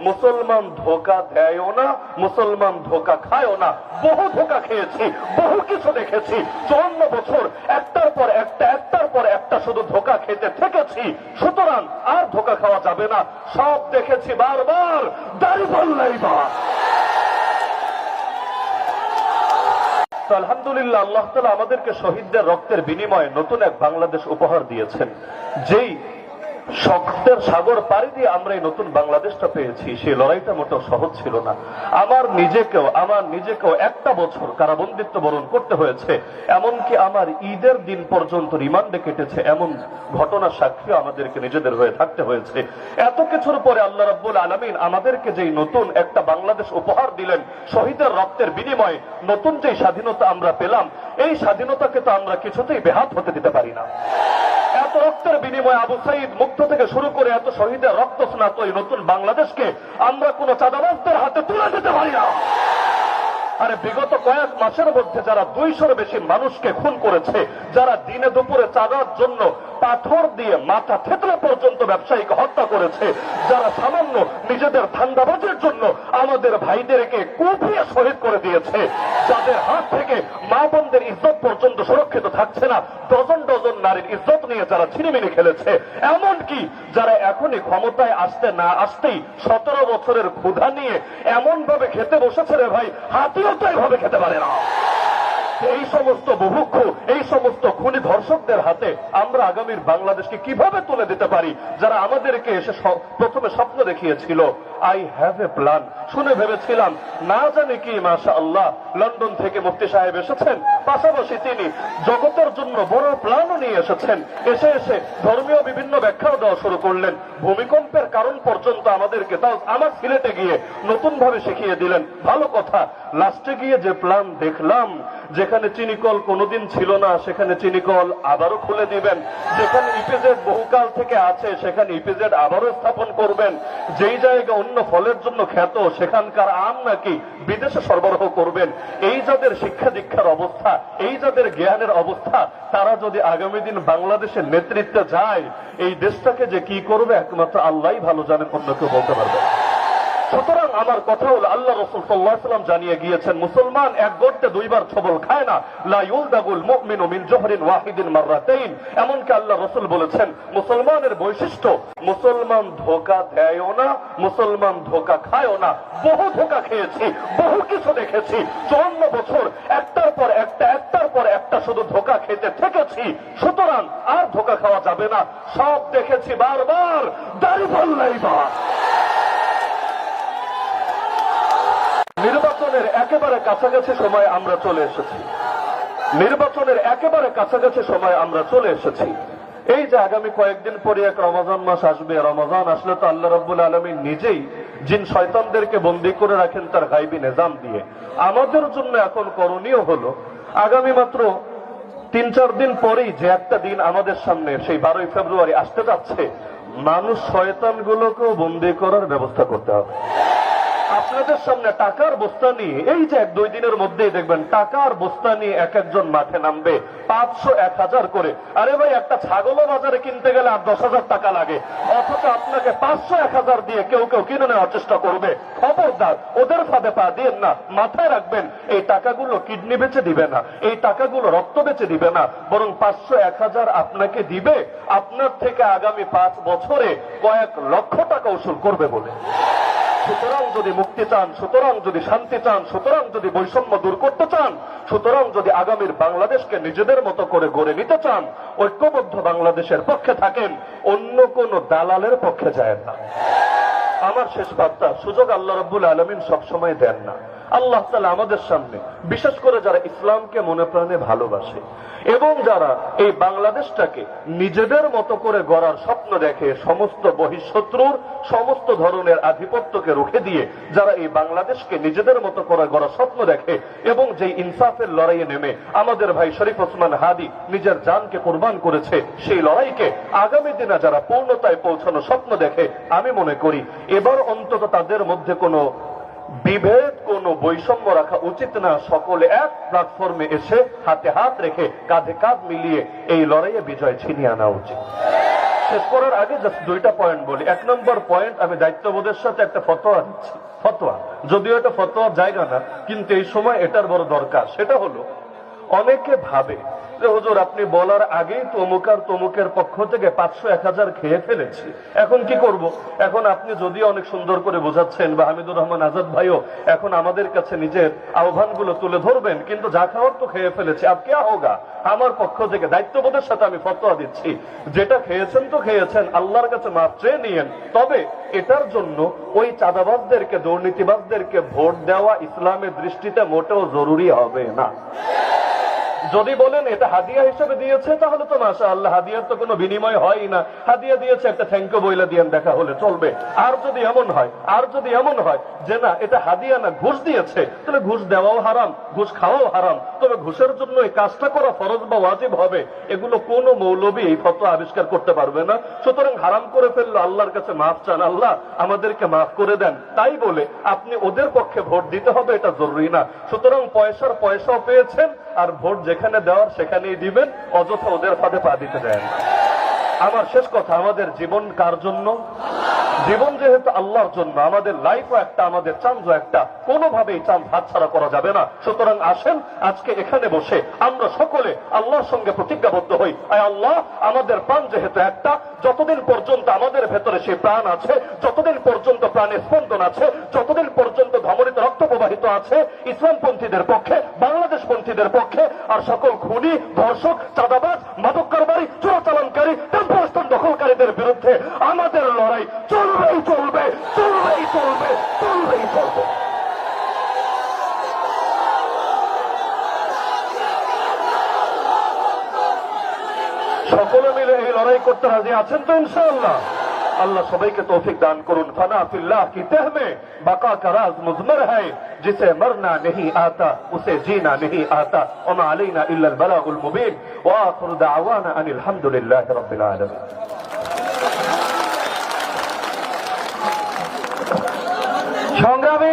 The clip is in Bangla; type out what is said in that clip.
মুসলমান ধোকা দেয়ও না, মুসলমান ধোকা খায়ও না। বহু ধোকা খেয়েছি, বহু কিছু দেখেছি। চুয়ান্ন বছর, একটার পর একটা, একটার পর একটা শুধু ধোকা খেতে থেকেছি। সুতরাং আর ধোকা খাওয়া যাবে না। সব দেখেছি বারবার। দাড়ি বললাই বা আলহামদুলিল্লাহ, আল্লাহ তালা আমাদেরকে শহীদদের রক্তের বিনিময়ে নতুন এক বাংলাদেশ উপহার দিয়েছেন। যেই শক্তের সাগর পাড়ি দিয়ে আমরা এই নতুন বাংলাদেশটা পেয়েছি। সেই লড়াইটা মোটেও সহজ ছিল না। আমার নিজেকেও আমার নিজেকেও একটা বছর কারাবন্দিত্ব বরণ করতে হয়েছে। এমনকি আমার ঈদের দিন পর্যন্ত রিমান্ডে কেটেছে এমন ঘটনা সাক্ষী আমাদেরকে নিজেদের হয়ে থাকতে হয়েছে। এত কিছুর পরে আল্লাহ রাব্বুল আলমিন আমাদেরকে যেই নতুন একটা বাংলাদেশ উপহার দিলেন, শহীদের রক্তের বিনিময়ে নতুন যে স্বাধীনতা আমরা পেলাম, এই স্বাধীনতাকে তো আমরা কিছুতেই বেহাত হতে দিতে পারি না। বিনিময়ে আবু সাইদ মুক্ত থেকে শুরু করে এত শহীদের রক্ত স্নাত এই নতুন বাংলাদেশকে আমরা কোন চাঁদাবাজদের হাতে তুলে দিতে পারি না। আরে বিগত কয়েক মাসের মধ্যে যারা দুইশোর বেশি মানুষকে খুন করেছে, যারা দিনে দুপুরে চাঁদার জন্য পাথর দিয়ে মাথা থেতলে পর্যন্ত ব্যবসায়ীকে হত্যা করেছে। যারা সামান্য নিজেদের ধান্দাবাজের জন্য আমাদের ভাইদেরকে কুপিয়ে শহীদ করে দিয়েছে। যাদের হাত থেকে মা বোনদের ইজ্জত পর্যন্ত সুরক্ষিত থাকছে না, ডজন ডজন নারীর ইজ্জত নিয়ে যারা ছিনিমিনি খেলেছে। এমনকি যারা এখনই ক্ষমতায় আসতে না আসতেই সতেরো বছরের ক্ষুধা নিয়ে এমন ভাবে খেতে বসেছে রে ভাই, হাতিও তো এইভাবে খেতে পারে না। এই সমস্ত বুভুক্ষ, এই সমস্ত খুনি ধর্ষকদের হাতে আমরা আগামীর বাংলাদেশকে কীভাবে তুলে দিতে পারি? যারা আমাদেরকে এসে প্রথমে স্বপ্ন দেখিয়েছিল আই হ্যাভ এ প্ল্যান শুনে ভেবেছিলাম, না জানি কি মাশা আল্লাহ লন্ডন থেকে মুফতি সাহেব এসেছেন। পাশাপাশি তিনি জগতের জন্য বড় প্ল্যানও নিয়ে এসেছেন। এসে এসে ধর্মীয় বিভিন্ন ব্যাখ্যাও দেওয়া শুরু করলেন। ভূমিকম্পের কারণ পর্যন্ত আমাদেরকে তাও আমার সিলেটে গিয়ে নতুন ভাবে শিখিয়ে দিলেন। ভালো কথা, লাস্টে গিয়ে যে প্ল্যান দেখলাম, যেখানে চিনিকল কোনোদিন ছিল না, সেখানে চিনিকল আবারও খুলে দিবেন। যেখানে ইপিজেড বহুকাল থেকে আছে, সেখানে ইপিজেড আবারও স্থাপন করবেন। যেই জায়গা অন্য ফলের জন্য খ্যাত, সেখানকার আম নাকি বিদেশে সরবরাহ করবেন। এই যাদের শিক্ষা দীক্ষার অবস্থা, এই যাদের জ্ঞানের অবস্থা, তারা যদি আগামী দিন বাংলাদেশের নেতৃত্বে যায়, এই দেশটাকে যে কি করবে, একমাত্র আল্লাহ ভালো জানেন, অন্য কেউ বলতে পারবে। সুতরাং আমার কথা হলো আল্লাহ রসুল সাল্লাহ সাল্লাম জানিয়ে গিয়েছেন, মুসলমান এক গর্তে দুইবার ছবল খায় না। লা ইউলদাগুল মুমিনু মিন জোহরিন ওয়াহিদিন মাররাতাইন। এমনকি আল্লাহ রসুল বলেছেন, মুসলমানের বৈশিষ্ট্য, মুসলমান ধোকা দেয়ও না, মুসলমান ধোকা খায়ও না। বহু ধোকা খেয়েছি, বহু কিছু দেখেছি। চুয়ান্ন বছর, একটার পর একটা, একটার পর একটা শুধু ধোকা খেতে থেকেছি। সুতরাং আর ধোকা খাওয়া যাবে না। সব দেখেছি বারবার। দাড়ি বললাই বা নির্বাচনের একেবারে কাছাকাছি সময় আমরা চলে এসেছি। নির্বাচনের একেবারে কাছাকাছি সময় আমরা চলে এসেছি। এই যে আগামী কয়েকদিন পরে এক রমজান মাস আসবে, রমজান আসলে তো আল্লাহ রব্বুল আলমী নিজেই জিন শয়তানদেরকে বন্দি করে রাখেন তার গাইবি নিজাম দিয়ে। আমাদের জন্য এখন করণীয় হলো, আগামী মাত্র তিন চার দিন পরেই যে একটা দিন আমাদের সামনে, সেই বারোই ফেব্রুয়ারি আসতে যাচ্ছে, মানুষ শয়তানগুলোকেও বন্দি করার ব্যবস্থা করতে হবে। আপনাদের সামনে টাকার বস্তা নিয়ে, এই যে এক দুই দিনের মধ্যেই দেখবেন টাকার বস্তা নিয়ে এক একজন মাঠে নামবে, পাঁচশো, এক হাজার করে। আরে ভাই, একটা ছাগলও বাজারে কিনতে গেলে আর দশ হাজার টাকা লাগে। অথচ আপনাকে পাঁচশো, এক হাজার দিয়ে কেউ কেউ কিনে নেওয়ার চেষ্টা করবে। খবরদার, ওদের ফাঁদে পা দিয়েন না, মাথায় রাখবেন, এই টাকাগুলো কিডনি বেচে দিবে না, এই টাকাগুলো রক্ত বেচে দিবে না, বরং পাঁচশো, এক হাজার আপনাকে দিবে, আপনার থেকে আগামী পাঁচ বছরে কয়েক লক্ষ টাকা উসুল করবে বলে। সুতরাং যদি মুক্তি চান, সুতরাং যদি শান্তি চান, সুতরাং যদি বৈষম্য দূর করতে চান, সুতরাং যদি আগামীর বাংলাদেশকে নিজেদের মতো করে গড়ে নিতে চান, ঐক্যবদ্ধ বাংলাদেশের পক্ষে থাকেন, অন্য কোন দালালের পক্ষে যায় না। আমার শেষ বার্তা, সুযোগ আল্লাহ রব্বুল আলমিন সবসময় দেন না। আল্লাহ তালা আমাদের সামনে, বিশেষ করে যারা ইসলামকে মনে প্রাণে ভালোবাসে এবং যারা এই বাংলাদেশটাকে নিজেদের মতো করে গড়ার স্বপ্ন দেখে সমস্ত বহিঃশত্রুর, সমস্ত ধরনের আধিপত্যকে রুখে দিয়ে যারা এই বাংলাদেশকে নিজেদের মতো করে গড়ার স্বপ্ন দেখে এবং যেই ইনসাফের লড়াইয়ে নেমে আমাদের ভাই শরীফ ওসমান হাদি নিজের জানকে কোরবান করেছে, সেই লড়াইকে আগামী দিনে যারা পূর্ণতায় পৌঁছানো স্বপ্ন দেখে, আমি মনে করি এবার অন্তত তাদের মধ্যে কোনো বিভেদ কোনো বৈষম্য রাখা উচিত না। সকলে এক প্ল্যাটফর্মে এসে হাতে হাত রেখে কাঁধে কাঁধ মিলিয়ে এই লড়াইয়ে বিজয় ছিনিয়ে আনা উচিত। শেষ করার আগে জাস্ট দুইটা পয়েন্ট বলি। এক নম্বর পয়েন্ট আমি দায়িত্ববোধের সাথে একটা ফতোয়া দিচ্ছি। ফতোয়া। যদিও এটা ফতোয়ার জায়গা না, কিন্তু এই সময় এটার বড় দরকার। সেটা হলো, অনেকে ভাবে যে হুজুর, আপনি বলার আগেই তমুক আর তমুকের পক্ষ থেকে পাঁচশো এক হাজার খেয়ে ফেলেছি। এখন কি করব? এখন আপনি যদি অনেক সুন্দর করে বোঝাচ্ছেন, বা হামিদুর রহমান আজাদ ভাইও এখন আমাদের কাছে নিজের আহ্বানগুলো তুলে ধরবেন, কিন্তু যা খাওয়ার তো খেয়ে ফেলেছি। আপ কে হোগা আমার পক্ষ থেকে দায়িত্ববোধের সাথে আমি ফতোয়া দিচ্ছি। যেটা খেয়েছেন তো খেয়েছেন, আল্লাহর কাছে মাপ চেয়ে নিয়েন। তবে এটার জন্য ওই চাঁদাবাজদেরকে, দুর্নীতিবাজদেরকে ভোট দেওয়া ইসলামের দৃষ্টিতে মোটেও জরুরি হবে না। যদি বলেন এটা হাদিয়া হিসেবে দিয়েছে, তাহলে তো মাসা আল্লাহ হাদিয়ার তো কোনো বিনিময় হয় না। হাদিয়া দিয়েছে, একটা থ্যাংক ইউ বইলা দিয়েন, দেখা হলে চলবে। আর যদি এমন হয়, আর যদি এমন হয় যে না, এটা হাদিয়া না, ঘুষ দিয়েছে, তাহলে ঘুষ দেওয়াও হারাম, ঘুষ খাওয়াও হারাম। তবে ঘুষের জন্য এই কাজটা করা ফরজ বা ওয়াজিব হবে, এগুলো কোনো মৌলবী এই ফটো আবিষ্কার করতে পারবে না। সুতরাং হারাম করে ফেলল, আল্লাহর কাছে মাফ চান আল্লাহ, আমাদেরকে মাফ করে দেন। তাই বলে আপনি ওদের পক্ষে ভোট দিতে হবে, এটা জরুরি না। সুতরাং পয়সার পয়সাও পেয়েছেন, আর ভোট যেখানে দেওয়ার সেখানেই দিবেন, অযথা ওদের ফাঁদে পা দিতে দেন। আমার শেষ কথা, আমাদের জীবন কার জন্য? জীবন যেহেতু আল্লাহর জন্য, আমাদের লাইফও একটা, আমাদের চান্সও একটা, কোনোভাবেই চান্স হাতছাড়া করা যাবে না। সুতরাং আসেন, আজকে এখানে বসে আমরা সকলে আল্লাহর সঙ্গে প্রতিজ্ঞাবদ্ধ হই। আয় আল্লাহ, আমাদের প্রাণ যেহেতু একটা, যতদিন পর্যন্ত আমাদের ভেতরে সেই প্রাণ আছে, যতদিন পর্যন্ত প্রাণের স্পন্দন আছে, যতদিন পর্যন্ত ধমরিত রক্ত প্রবাহিত আছে, ইসলামপন্থীদের পক্ষে বাংলাদেশ পন্থীদের পক্ষে, আর সকল খুনি, ধর্ষক, চাঁদাবাজ, মাদক কারবারি চোরাচালানকারী এদের বিরুদ্ধে আমাদের লড়াই চলবেই চলবে চলবেই চলবে চলবেই চলবে। সকলে মিলে এই লড়াই করতে রাজি আছেন তো ইনশাআল্লাহ? আল্লাহ সবাইকে তৌফিক দান করুন। ফানা ফিল্লাহ কি তেহমে, বাকা কা রাজ মুজমর হ্যায় جسے مرنا نہیں آتا اسے جینا نہیں آتا وما علينا الا البلاغ المبين واخر دعوانا ان আনিল لله رب العالمين সংগ্রামে